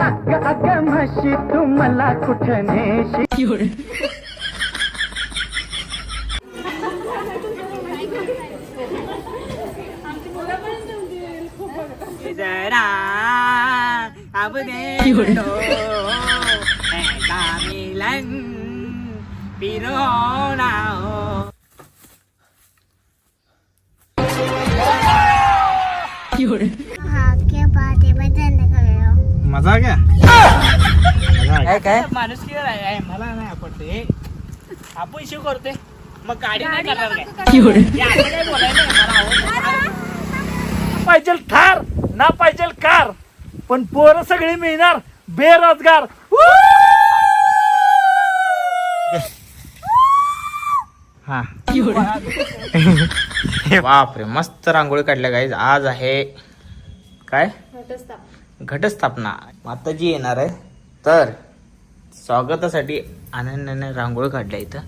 अग अग म्हशी तू मला कुठं नेशी जरा अब देखो ऐसा मिलन फिर हो ना हो मजा घ्या काय काय? माणूस आहे मला नाही आपडते आपण शिव करते मग गाडी नाही करणार काय? हे असं काय बोलायचं नाही, मला आवडतं. पाहिजे थार ना पाहिजे कार. पण पोरं सगळी मिळणार बेरोजगार. हा. बापरे मस्त रांगोळी काढल्या गाईज आज आहे काय? घटस्थापना माताजी येणार आहे तर स्वागतासाठी आनंदाने रांगोळी काढल्या इथं.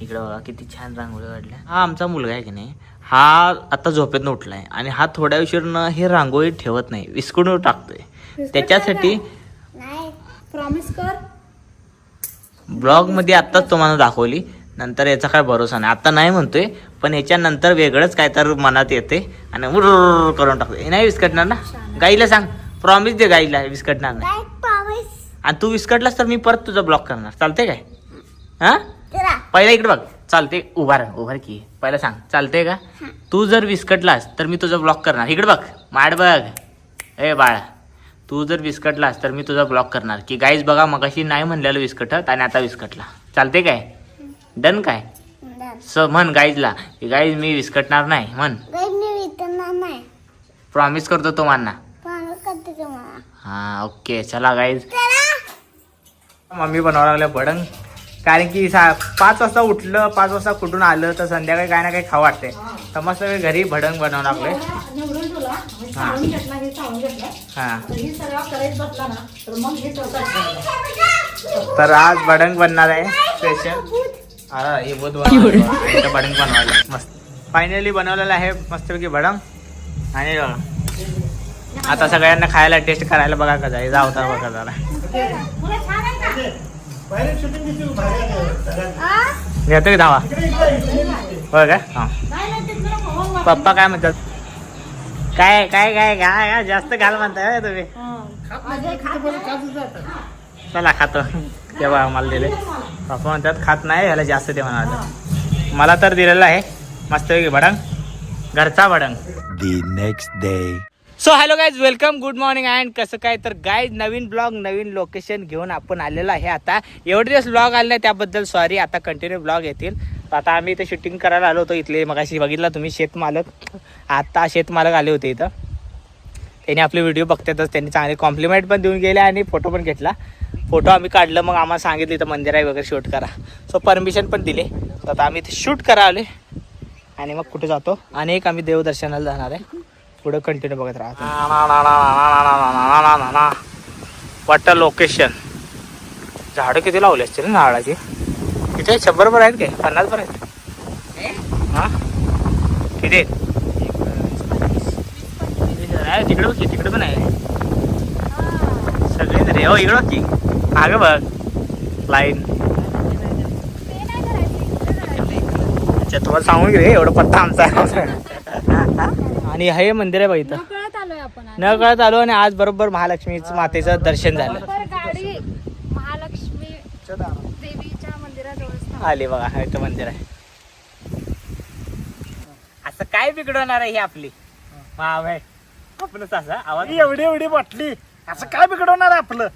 इकडं बघा किती छान रांगोळी काढल्या. हा आमचा मुलगा आहे की नाही? हा आता झोपेतनं उठलाय आणि हा थोड्या उशीरनं हे रांगोळी ठेवत नाही विस्कटून टाकतोय. त्याच्यासाठी प्रॉमिस कर. ब्लॉगमध्ये आत्ताच तुम्हाला दाखवली. नंतर याचा काय भरोसा नाही. आता नाही म्हणतोय पण ह्याच्यानंतर वेगळंच काय तर मनात येते आणि उर्र करून टाकतो हे नाही विस्कटणार ना? गाईला सांग. प्रॉमिस दे गाईला विस्कटणार नाही. आणि तू विस्कटलास तर मी परत तुझा ब्लॉक करणार. चालते काय? हा? पहिला इकडे बघ. चालते उभा राह. उभा राह की. पहिला सांग. चालते का? तू जर विस्कटलास तर मी तुझा ब्लॉक करणार. इकडे बघ. माड बघ. ए बाळा. तू जर विस्कटलास तर मी तुझा ब्लॉक करणार. की गाईज बघा मगाशी नाही म्हणलेलं विस्कटत आणि आता विस्कटला. चालते काय? डन काय? स म्हण गाईजला की गाईज मी विस्कटणार नाही. म्हण. नाही. प्रॉमिस करतो तो मान्ना हा ओके. चला गाईज मम्मी बनवायला लागल्या भडंग कारण की सा पाच वाजता उठलं पाच वाजता कुठून आलं तर संध्याकाळी काय ना काही खावं वाटते तर मस्त वेळ घरी भडंग बनवावं लागले. हे हा. हे हा. तर सगळा करायच बसला ना तर मग चौकात तर आज भडंग बनणार आहे स्पेशल हा हे बहुत बनवायला भडंग बनवायला मस्त. फायनली बनवलेलं आहे मस्तपैकी भडंग आणि बघा आता सगळ्यांना खायला टेस्ट करायला बघा कसा आहे. जाऊ तर बघा जरा. घेतो की धावा? होय का? पप्पा काय म्हणतात? काय काय काय काय जास्त घाल म्हणताय तुम्ही. चला खातो. तेव्हा मला दिले. पप्पा म्हणतात खात नाही ह्याला जास्त ते म्हणाले. मला तर दिलेलं आहे. मस्तपैकी भडंग. घरचा भडंग. The next day so hello guys welcome good morning and कसं काय? तर गाईज नवीन ब्लॉग नवीन लोकेशन घेऊन आपण आलेलो आहे आता. एवढे दिवस ब्लॉग आले नाही त्याबद्दल सॉरी आता कंटिन्यू ब्लॉग येतील. तर आता आम्ही इथे शूटिंग करायला आलो होतो इथले मगाशी बघितला तुम्ही शेतमालक आता शेतमालक आले होते इथं. त्यांनी आपले व्हिडिओ बघतातच त्यांनी चांगले कॉम्प्लिमेंट पण देऊन गेले आणि फोटो पण घेतला. फोटो आम्ही काढलं मग आम्हाला सांगितलं इथं मंदिर आहे वगैरे शूट करा. सो परमिशन पण दिले. तर आता आम्ही इथे शूट करा आले आणि मग कुठे जातो? आणि एक आम्ही देवदर्शनाला जाणार आहे. पुढे कंटिन्यू बघत राहतो वाटतं लोकेशन झाडं किती लावली असतील ना नारळाची किती शंभर भर आहेत काय पन्नास भर आहेत हां किती आहेत आहे, तिकडे बघ तिकडे पण आहे सगळे तरी हो इकडं बघ की मागं बघ लाईन अच्छा तुम्हाला सांगून घे एवढं पत्ता आमचा आहे. आणि हे मंदिर आहे बघ इथं. कळत आलोय आपण आज. न कळत आलो आणि आज बरोबर महालक्ष्मीचं मातेचं दर्शन झालं. बरोबर गाडी महालक्ष्मी देवीच्या मंदिराजवळ आले बघा हे इथं मंदिर आहे. असं काय बिघडवणार आहे ही आपली? माव आहे. आपलंच असं आवाज एवढी एवढी बाटली. असं काय बिघडवणार आहे आपलं?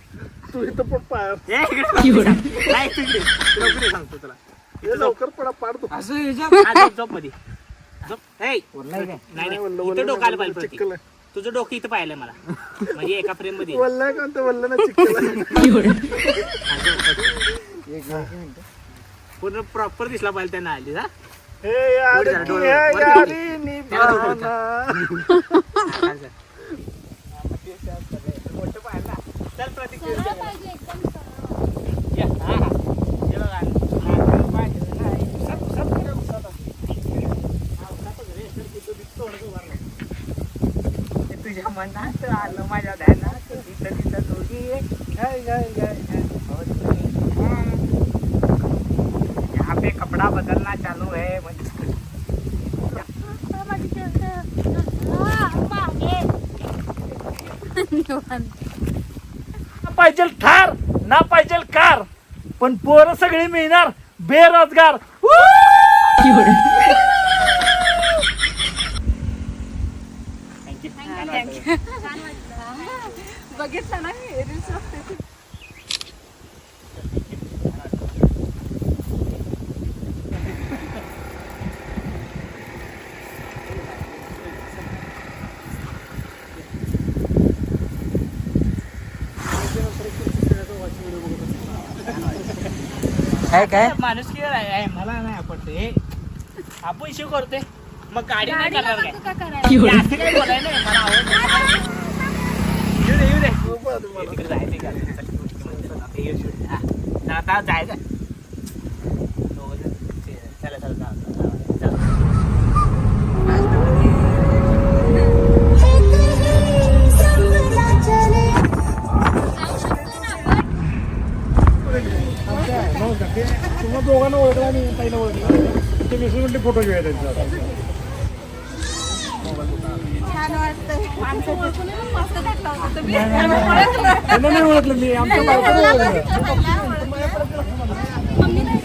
तू इथं पण पाय ए, इकडे. नाही, तिकडे. तुला कुठे सांगतो तुला. हे लवकर पडा पाडतो असं झोपमध्ये झोप. ए, नाही नाही वल्ल, इथं वल्ल, डोकं आलं वल्ल, पाहिजे चिखल प्रतीक. तुझं डोकं इथं पाहिलं मला. म्हणजे एका फ्रेममध्ये. वल्ल का ते वल्ल ना चिकल पूर्ण प्रॉपर दिसला पाहिजे त्यांना आली हा? हे हे यारी निभाना. ना. चल हा, हा. हे बघा. हा, पाहिजे. नाही. सब- सबकडे उसात आहे. हा, उसातच रे. तर तिथं दिसतो थोडंसं उभारलं. ते तुझ्या मनात आलं माझ्या ध्यानात. तिथं तिथं दोघी ये ये, ये, ये, ये। हाँ। यहाँ पे कपड़ा बदलना चालू है म्हणजे ना पाहिजे थार ना पाहिजे कार पण पोरं सगळी मिळणार बेरोजगार. बघितलं ना मी रील्स बघते काय काय? माणूस आहे मला नाही आवडते. आपण इश्यू करते मग गाडी नाही करणार काय? असं नाही, मला आवडत तिकडे जायचं का? आता जायचं चला चला तुम्हाला दोघांना ओळखला आणि ताईला ओळखला ते मिसळून फोटो घेऊया त्यांचा छान वाटतं माणसाचं टाकला होता तुम्ही त्यांना नाही ओळखलं मी आमच्या बायकोला ओळखलं मम्मी नाही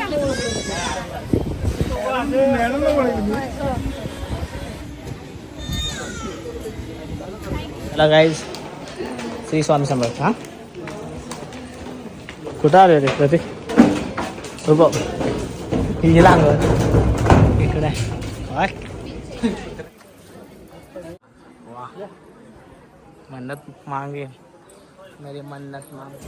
मॅडमला ओळखलं मी चला गाईज श्री स्वामी समर्थ हा कुठं आले रे प्रतीक उभं ही लांग इकडे आहे. मन्नत मांगे। मेरी मन्नत मांगे।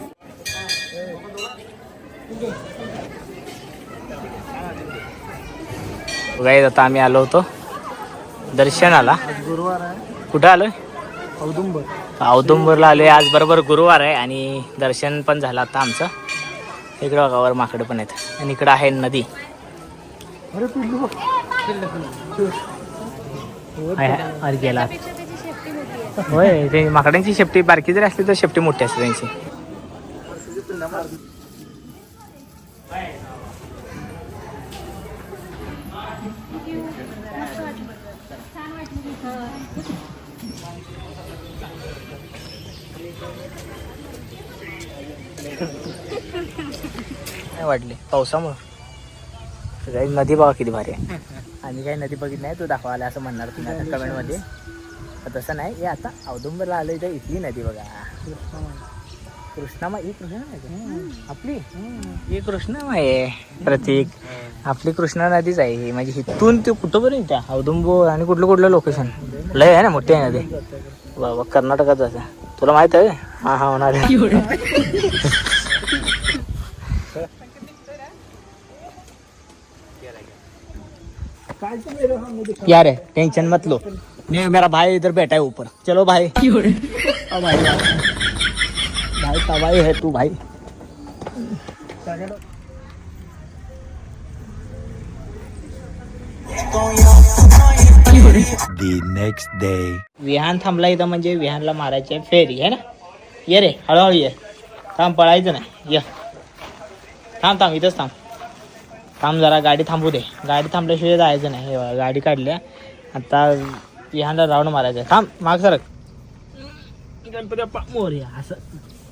गाईज आता आम्ही आलो होतो दर्शनाला. गुरुवार आहे. कुठं आलोय? औदुंबर. औदुंबरला आलोय. आज बरोबर गुरुवार आहे आणि दर्शन पण झालं आता आमचं. इकडं बघावर माकडं पण आहेत. आणि इकडं आहे नदी. अरे आहे, आहे, गेला. आहे होय ते माकडांची शेपटी बारकी जरी असली तर शेपटी मोठी असते त्यांची. काय वाटले. पावसामुळं. काही नदी बघा किती भारी आहे. आम्ही काही नदी बघितली नाही तू दाखवायला असं म्हणणार तुम्ही आता कमेंटमध्ये. तसं नाही हे आता औदुंबरला आलं इथं इथली नदी बघा. ही कृष्णा आपली? ही कृष्णा आहे प्रतीक. आपली कृष्णा नदीच आहे ही. म्हणजे इथून ते कुठं बरं त्या? औदुंबर आणि कुठलं कुठलं लोकेशन लय आहे ना मोठी आहे नदी. बाबा कर्नाटकात तुला माहीत आहे? हा हा होणार यार है टेंशन मत लो. नहीं मेरा भाई इधर बैठा है ऊपर. चलो भाई. भाई. भाई भाई है तू भाई। The next day. विहान थांबला इथं म्हणजे विहानला मारायची आहे फेरी आहे ना? ये रे हळूहळू ये. थांब पळायचं नाही. ये. थांब थांब इथंच थांब. थांब जरा गाडी थांबू दे. गाडी थांबल्याशिवाय जायचं नाही. हे बघा, गाडी काढल्या आता विहानला राऊंड मारायचं थांब माग सरक. गणपती बाप्पा मोरया असं.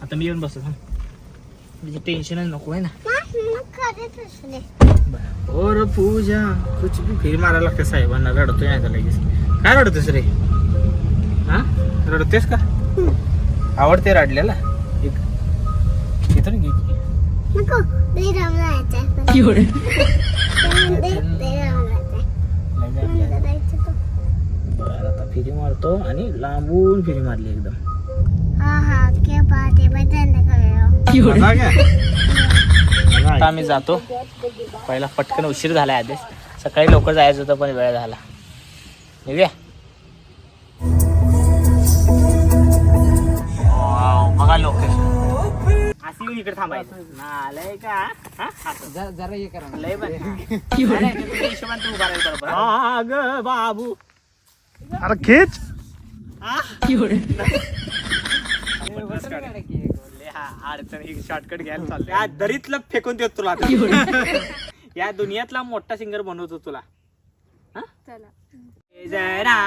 आता मी येऊन बसतो म्हणजे टेन्शनच नको आहे ना? और पूजा कुछ भी फेरी मारायला लागते साहेबांना रडतोय नाही तर लगेच. काय रडतोस रे? हा? रडतेस का? आवडते रडलेला? एक. इथून घे. आता फिरी मारतो आणि लांबून फिरी मारली एकदम. आता आम्ही जातो. पहिला पटकन उशीर झाला आधीच सकाळी लवकर जायचं होतं पण वेळ झाला. निघूया? बघा लोकेशन असं येऊन इकडे थांबायचं. नालय का? हा? जरा हे करा लय हिशोबाने तू उभा राहील बरोबर. हा, ग, बाबू. अरे खेच. शॉर्टकट घ्यायला. या दरीतलं फेकून देत तुला आता. या दुनियातला मोठा सिंगर बनवतो तुला. हा? जरा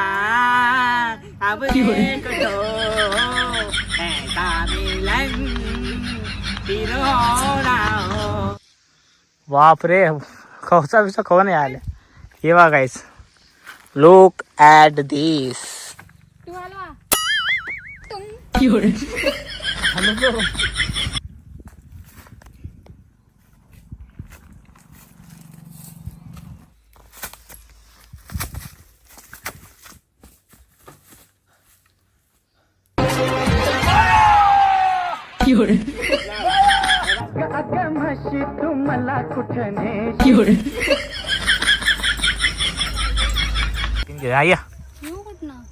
अब देख लो, ऐसा मिलन फिर होना हो. बापरे खवचा बिचा खवा नाही आले. हे बघायच. लुक ऍट दिस अगं म्हशी तू मला कुठं या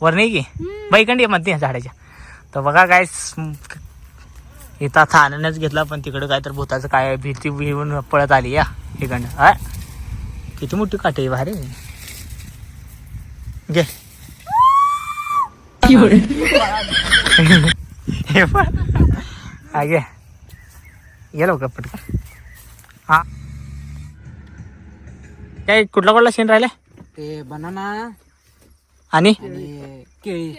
वर नाही की? बाईकंडी मध्ये झाडाच्या. तर बघा काय इथं आता आनंदच घेतला पण तिकडं काय तर भूताचं काय भीती घेऊन पळत आली या इकडनं हा किती मोठी काठी आहे भारी. घे. हे पण हा घे. घे लवकर पटकन. हा. काय कुठला कुठला सीन राहिलाय? ते बनाना आणि? आणि केळी.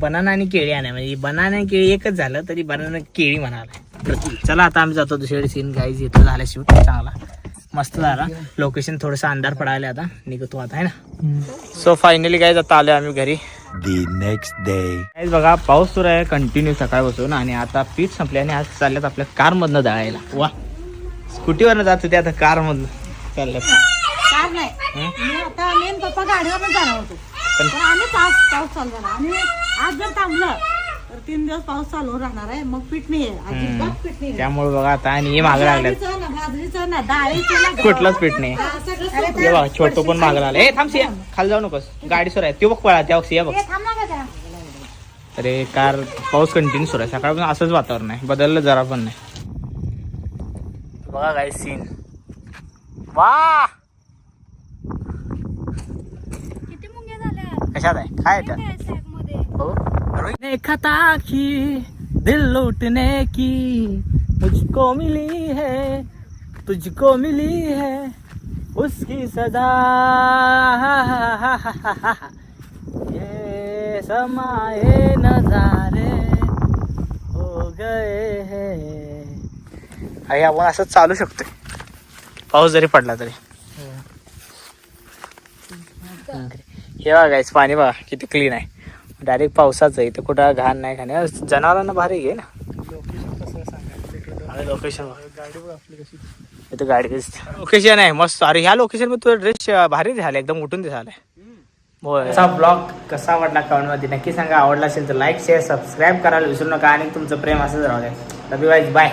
बनाना आणि केळी आणा म्हणजे बनाना आणि केळी एकच झालं तरी बनाना केळी म्हणाला चला आता आम्ही जातो दुसरीकडे सीन गाईज इथं झाला शूट चांगला. मस्त झाला. लोकेशन थोडंसं अंधार पडायला आता. निघतो आता आहे ना? सो फायनली गाईज आता आलो आम्ही घरी. Day. गाईज बघा पाऊस सुरू आहे. कंटिन्यू सकाळपासून. आणि आता पीठ संपले आणि आज चालल्यात आपल्या कार मधनं दळायला वा. स्कूटीवरनं जात होते आता कार मधनं चालल्यात आणि पण आम्ही पाऊस पाऊस चालू झाला. आणि आज जर थांबलं तर तीन दिवस पाऊस चालू राहणार आहे. मग पीठ नाही आहे. अजिबात पीठ नाही आहे. त्यामुळे बघा आता आणि हे मागं लागल्यात. ज्वारीचं ना बाजरीचं ना डाळीचं ना कुठलंच पीठ नाही. हा, सगळं. हे बघा छोटू पण मागं लागलं. ए थांब सिया. खाली जाऊ नकोस. गाडी सुरू आहे. ते बघ पळा त्या बघ ए, थांब ना गं जरा. अरे कार पाऊस कंटिन्यू सुरू आहे. सकाळपासून असंच वातावरण आहे. बदललं जरा पण नाही. बघा काय सीन वा कशात आहे? काय त्यात? ने खता की दिल लूटने की मुझको मिली है तुझको मिली है उसकी सजा। ये समाए नजारे हो गए हैं। अरे आपण असं चालू शकतोय. पाऊस जरी पडला तरी. हे बघा guys, पाणी बघा किती क्लीन आहे. डायरेक्ट पावसाचं आहे इथं कुठं घाण नाही खाणे. जनावरांना भारी घे ना. लोकेशन इथं गाडी दिसते. लोकेशन आहे मस्त. अरे ह्या लोकेशनमध्ये तुझं ड्रेस भारी झालं एकदम उठून दिसायला असा ब्लॉग कसा वाटला कमेंटमध्ये नक्की सांगा. आवडला असेल तर लाईक शेअर सबस्क्राईब करायला विसरू नका आणि तुमचं प्रेम असंच राहू द्या. You bye